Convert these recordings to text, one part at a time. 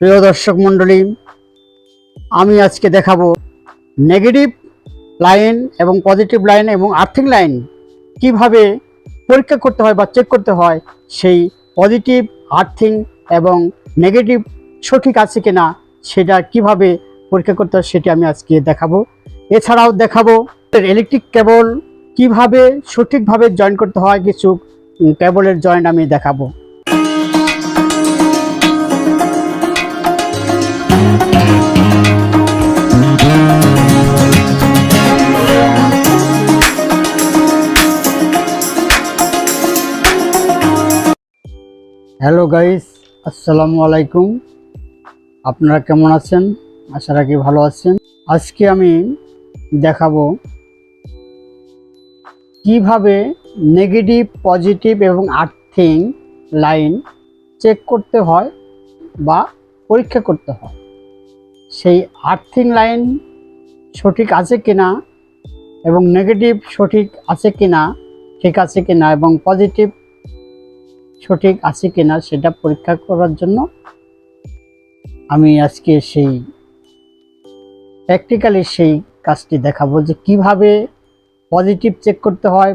প্রিয় দর্শক মণ্ডলী, আমি আজকে দেখাবো নেগেটিভ লাইন এবং পজিটিভ লাইন এবং আর্থিং লাইন কীভাবে পরীক্ষা করতে হয় বা চেক করতে হয়, সেই পজিটিভ আর্থিং এবং নেগেটিভ সঠিক আছে কি না সেটা কীভাবে পরীক্ষা করতে হয় সেটি আমি আজকে দেখাবো। এছাড়াও দেখাবো ইলেকট্রিক কেবল কীভাবে সঠিকভাবে জয়েন করতে হয়, কিছু কেবলের জয়েন্ট আমি দেখাবো। হ্যালো গাইস, আসসালামু আলাইকুম। আপনারা কেমন আছেন? আশা রাখি ভালো আছেন। আজকে আমি দেখাবো কীভাবে নেগেটিভ, পজিটিভ এবং আর্থিং লাইন চেক করতে হয় বা পরীক্ষা করতে হয়। সেই আর্থিং লাইন সঠিক আছে কিনা এবং নেগেটিভ সঠিক আছে কিনা, ঠিক আছে কিনা এবং পজিটিভ সঠিক আছে কিনা সেটা পরীক্ষা করার জন্য আমি আজকে সেই প্র্যাকটিক্যালি সেই কাজটি দেখাবো যে কীভাবে পজিটিভ চেক করতে হয়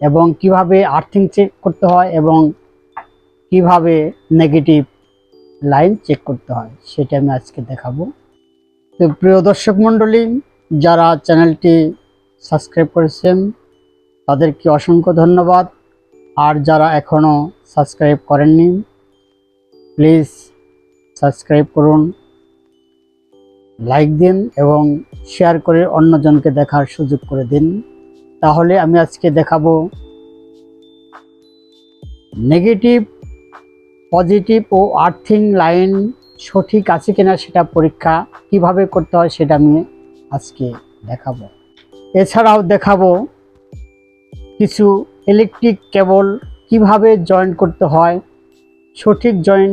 এবং কীভাবে আর্থিং চেক করতে হয় এবং কীভাবে নেগেটিভ লাইন চেক করতে হয়, সেটা আমি আজকে দেখাবো। তো প্রিয় দর্শক মণ্ডলী, যারা চ্যানেলটি সাবস্ক্রাইব করেছেন, তাদেরকে অসংখ্য ধন্যবাদ। আর যারা এখনও সাবস্ক্রাইব করেননি প্লিজ সাবস্ক্রাইব করুন লাইক দিন এবং শেয়ার করে অন্যজনকে দেখার সুযোগ করে দিন। তাহলে আমি আজকে দেখাবো নেগেটিভ পজিটিভ ও আর্থিং লাইন সঠিক আছে কিনা সেটা পরীক্ষা কীভাবে করতে হয় সেটা আমি আজকে দেখাবো। এছাড়াও দেখাবো কিছু ইলেকট্রিক কেবল কীভাবে জয়েন করতে হয়, সঠিক জয়েন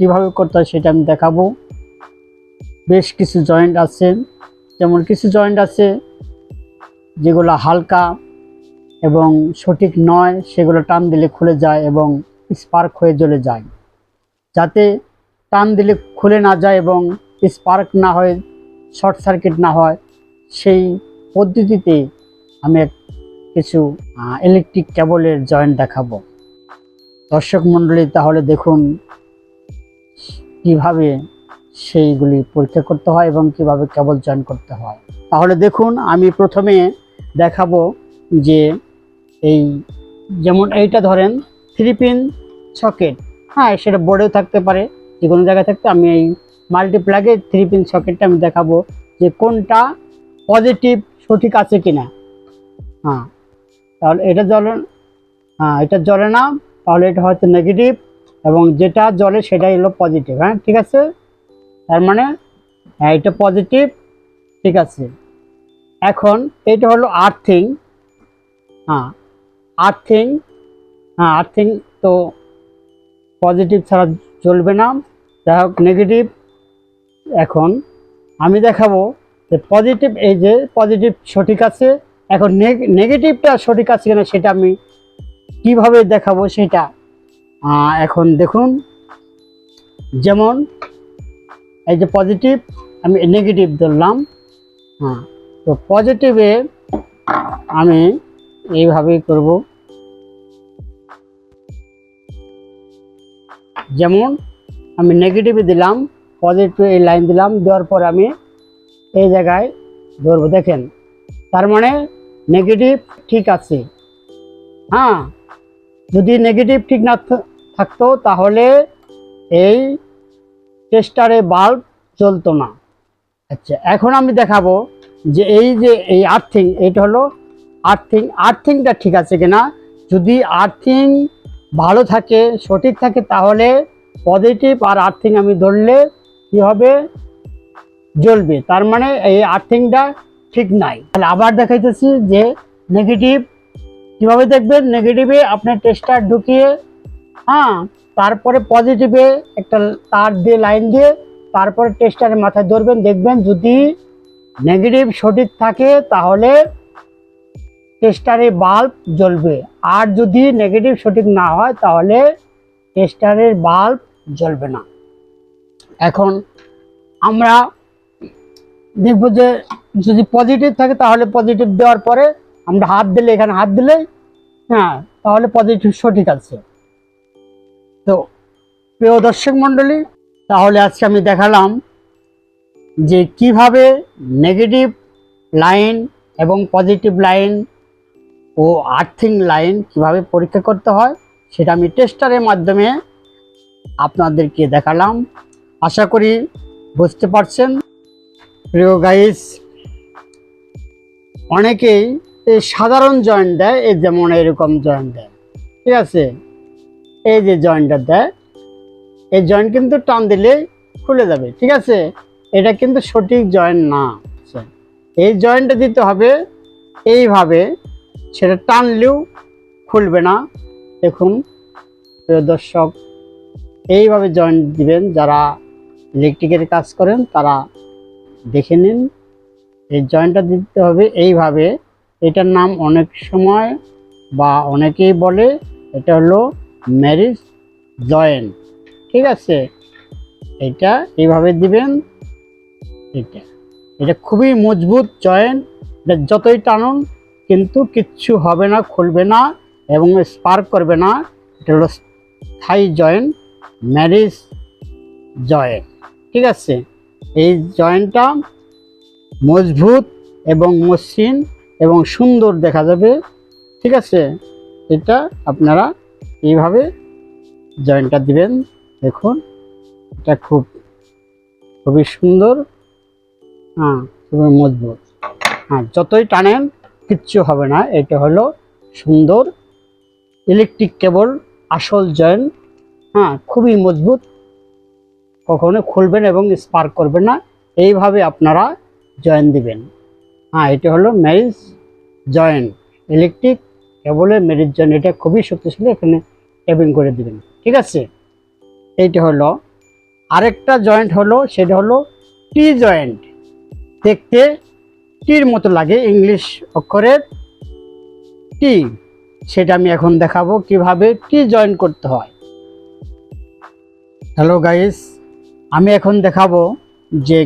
কীভাবে করতে হয় সেটা আমি দেখাবো। বেশ কিছু জয়েন্ট আছে, যেমন কিছু জয়েন্ট আছে যেগুলো হালকা এবং সঠিক নয়, সেগুলো টান দিলে খুলে যায় এবং স্পার্ক হয়ে জ্বলে যায়। যাতে টান দিলে খুলে না যায় এবং স্পার্ক না হয় শর্ট সার্কিট না হয়, সেই পদ্ধতিতে আমি এক কিছু ইলেকট্রিক কেবলের জয়েন্ট দেখাবো। দর্শক মণ্ডলী, তাহলে দেখুন কীভাবে সেইগুলি পরীক্ষা করতে হয় এবং কীভাবে কেবল জয়েন করতে হয়। তাহলে দেখুন, আমি প্রথমে দেখাবো যে এই, যেমন এইটা ধরেন থ্রি পিন সকেট হ্যাঁ সেটা বোর্ডেও থাকতে পারে, যে কোনো জায়গায় থাকতে, আমি এই মাল্টিপ্লাগে থ্রি পিন সকেটটা আমি দেখাবো যে কোনটা পজিটিভ সঠিক আছে কিনা। হ্যাঁ তাহলে এটা জ্বলে হ্যাঁ এটা জ্বলে না, তাহলে এটা হয়তো নেগেটিভ এবং যেটা জ্বলে সেটাই হলো পজিটিভ হ্যাঁ ঠিক আছে? তার মানে হ্যাঁ এটা পজিটিভ ঠিক আছে? এখন এটা হলো আর্থিং হ্যাঁ আর্থিং হ্যাঁ আর্থিং তো পজিটিভ ছাড়া চলবে না, যাই হোক নেগেটিভ এখন আমি দেখাবো যে পজিটিভ এই যে পজিটিভ সঠিক আছে এখন নেগেটিভটা সঠিক আছে কিনা সেটা আমি কীভাবে দেখাবো সেটা এখন দেখুন। যেমন, এই যে পজিটিভ আমি নেগেটিভ ধরলাম। হ্যাঁ তো পজিটিভে আমি এইভাবেই করব। যেমন, আমি নেগেটিভে দিলাম পজিটিভ এই লাইন দিলাম, দেওয়ার পর আমি এই জায়গায় ধরবো। দেখেন, তার মানে নেগেটিভ ঠিক আছে। হ্যাঁ যদি নেগেটিভ ঠিক না থাকতো তাহলে এই টেস্টারে বাল্ব জ্বলতো না। আচ্ছা এখন আমি দেখাবো যে এই যে এই আর্থিং এইটা হলো আর্থিং আর্থিংটা ঠিক আছে কিনা? যদি আর্থিং ভালো থাকে, সঠিক থাকে, তাহলে পজিটিভ আর আর্থিং আমি ধরলে কি হবে? জ্বলবে। তার মানে এই আর্থিংটা ঠিক নাই। তাহলে আবার দেখাইতেছি যে নেগেটিভ কীভাবে দেখবেন? নেগেটিভে আপনার টেস্টার ঢুকিয়ে হ্যাঁ তারপরে পজিটিভে একটা তার দিয়ে লাইন দিয়ে তারপরে টেস্টারের মাথায় ধরবেন। দেখবেন যদি নেগেটিভ সঠিক থাকে, তাহলে টেস্টারে বাল্ব জ্বলবে। আর যদি নেগেটিভ সঠিক না হয়, তাহলে টেস্টারের বাল্ব জ্বলবে না। এখন আমরা দেখব যে যদি পজিটিভ থাকে তাহলে পজিটিভ দেওয়ার পরে আমরা হাত দিলে, এখানে হাত দিলে হ্যাঁ তাহলে পজিটিভ সঠিক আছে। তো প্রিয় দর্শক মণ্ডলী, তাহলে আজকে আমি দেখালাম যে কীভাবে নেগেটিভ লাইন এবং পজিটিভ লাইন ও আর্থিং লাইন কীভাবে পরীক্ষা করতে হয়, সেটা আমি টেস্টারের মাধ্যমে আপনাদেরকে দেখালাম। আশা করি বুঝতে পারছেন। প্রিয় গাইস অনেকেই এই সাধারণ জয়েন্ট দেয় এই যেমন এরকম জয়েন্ট দেয়। ঠিক আছে? এই যে জয়েন্টটা দেয় এই জয়েন্ট কিন্তু টান দিলে খুলে যাবে ঠিক আছে? এটা কিন্তু সঠিক জয়েন্ট না আচ্ছা, এই জয়েন্টটা দিতে হবে এইভাবে সেটা টানলেও খুলবে না। দেখুন প্রিয় দর্শক এইভাবে জয়েন্ট দিবেন যারা ইলেকট্রিকের কাজ করেন তারা দেখে নিন। এই জয়েন্টটা দিতে হবে এইভাবে। এটার নাম অনেক সময় বা অনেকেই বলে, এটা হলো ম্যারিজ জয়েন্ট ঠিক আছে? এটা এইভাবে দিবেন। এটা। এটা খুবই মজবুত জয়েন্ট এটা যতই টানুন, কিন্তু কিচ্ছু হবে না, খুলবে না এবং স্পার্ক করবে না। এটা হলো স্থায়ী জয়েন্ট ম্যারিজ জয়েন্ট ঠিক আছে? এই জয়েন্টটা মজবুত এবং মসৃণ এবং সুন্দর দেখা যাবে। ঠিক আছে? এটা আপনারা এইভাবে জয়েন্টটা দিবেন। দেখুন, এটা খুব, খুবই সুন্দর। হ্যাঁ খুবই মজবুত। হ্যাঁ যতই টানেন, কিচ্ছু হবে না। এটা হলো সুন্দর ইলেকট্রিক কেবল আসল জয়েন্ট। হ্যাঁ খুবই মজবুত। কখনো খুলবেন এবং স্পার্ক করবেন না। এইভাবে আপনারা জয়েন দিবেন। হ্যাঁ এটা হলো ম্যারিজ জয়েন্ট ইলেকট্রিক কেবলের ম্যারিজ জয়েন্ট এটা খুবই শক্তিশালী, এখানে কেবিং করে দিবেন। ঠিক আছে? এইটা হলো। আরেকটা জয়েন্ট হলো, সেটা হলো টি জয়েন্ট দেখতে টির মতো লাগে ইংলিশ অক্ষরের টি সেটা আমি এখন দেখাবো কীভাবে টি জয়েন করতে হয়। হ্যালো গাইস আমি এখন দেখাবো যে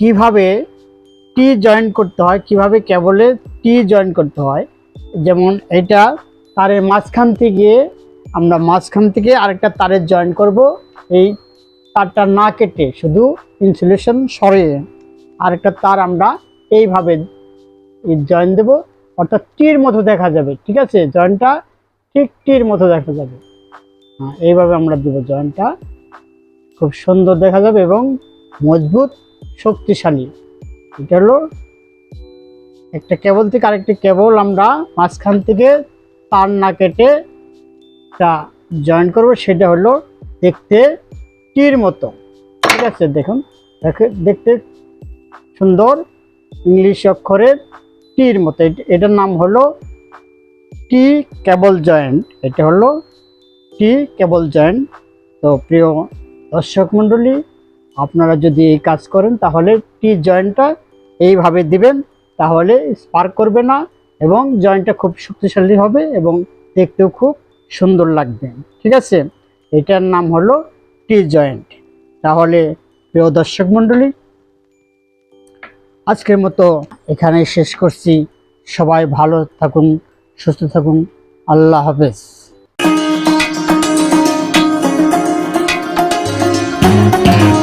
কীভাবে টি জয়েন করতে হয়, কীভাবে কেবলে টি জয়েন করতে হয়। যেমন এটা তারের মাঝখান থেকে, আমরা মাঝখান থেকে আরেকটা তারের জয়েন করব। এই তারটা না কেটে শুধু ইনসুলেশন সরিয়ে আরেকটা তার আমরা এইভাবে জয়েন দেব। অর্থাৎ টির মতো দেখা যাবে, ঠিক আছে? জয়েনটা ঠিক টির মতো দেখা যাবে। হ্যাঁ এইভাবে আমরা দেবো জয়েন্টটা খুব সুন্দর দেখা যাবে এবং মজবুত, শক্তিশালী। এটা হলো একটা কেবল থেকে আরেকটি কেবল আমরা মাঝখান থেকে তার না কেটে তা জয়েন করব, সেটা হলো দেখতে টির মতো। ঠিক আছে, দেখুন। দেখে, দেখতে সুন্দর ইংলিশ অক্ষরের টির মতো। এট- এটার নাম হলো টি কেবল জয়েন্ট। এটা হলো টি কেবল জয়েন্ট। তো প্রিয় দর্শক মণ্ডলী, আপনারা যদি এই কাজ করেন, তাহলে টি জয়েন্টটা এইভাবে দিবেন, তাহলে স্পার্ক করবে না এবং জয়েন্টটা খুব শক্তিশালী হবে এবং দেখতেও খুব সুন্দর লাগবে। ঠিক আছে? এটার নাম হলো টি জয়েন্ট তাহলে প্রিয় দর্শক মণ্ডলী, আজকের মতো এখানে শেষ করছি। সবাই ভালো থাকুন, সুস্থ থাকুন। আল্লাহ হাফেজ। Thank you.